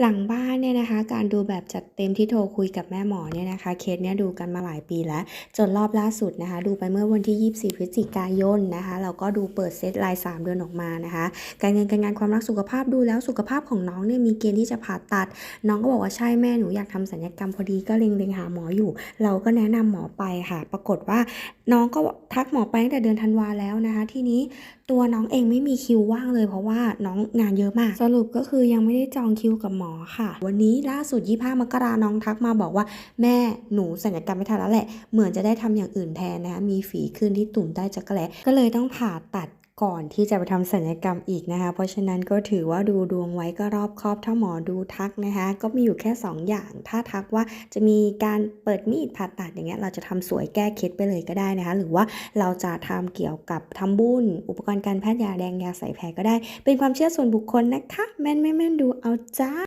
หลังบ้านเนี่ยนะคะ การดูแบบจัดเต็มที่โทรคุยกับแม่หมอเนี่ยนะคะ เคสเนี่ยดูกันมาหลายปีแล้ว จนรอบล่าสุดนะคะ ดูไปเมื่อวันที่ 24 พฤศจิกายนนะคะ เราก็ดูเปิดเซตราย 3 เดือนออกมานะคะ การเงินการงานความรักสุขภาพดูแล้วสุขภาพของน้องเนี่ยมีเกณฑ์ที่จะผ่าตัด น้องก็บอกว่าใช่แม่หนูอยากทำศัลยกรรมพอดีก็เล็งๆหาหมออยู่ เราก็แนะนำหมอไปค่ะ ปรากฏว่า น้องก็ทักหมอไปตั้งแต่เดือนธันวาแล้วนะคะ ทีนี้ตัวน้องเองไม่มีคิวว่างเลยเพราะว่าน้องงานเยอะมาก สรุปก็คือยังไม่ได้จองคิวกับหมอค่ะ วันนี้ล่าสุดยี่ห้ามกราน้องทักมาบอกว่า แม่หนูสัญญกรรมไม่ทันแล้วแหละ เหมือนจะได้ทำอย่างอื่นแทนนะคะมีฝีขึ้นที่ตุ่มใต้จักรแลก็เลยต้องผ่าตัด ก่อนที่จะไปทำศัลยกรรมอีกนะคะ เพราะฉะนั้นก็ถือว่าดูดวงไว้ก็รอบครอบถ้าหมอดูทักนะคะ ก็มีอยู่แค่ 2 อย่าง ถ้าทักว่าจะมีการเปิดมีดผ่าตัดอย่างเงี้ยเราจะทำสวยแก้เคล็ดไปเลยก็ได้นะคะ หรือว่าเราจะทำเกี่ยวกับทำบุญอุปกรณ์การแพทย์ยาแดงยาใส่แผลก็ได้ เป็นความเชื่อส่วนบุคคลนะคะ แม่นไม่แม่นดูเอาจ้า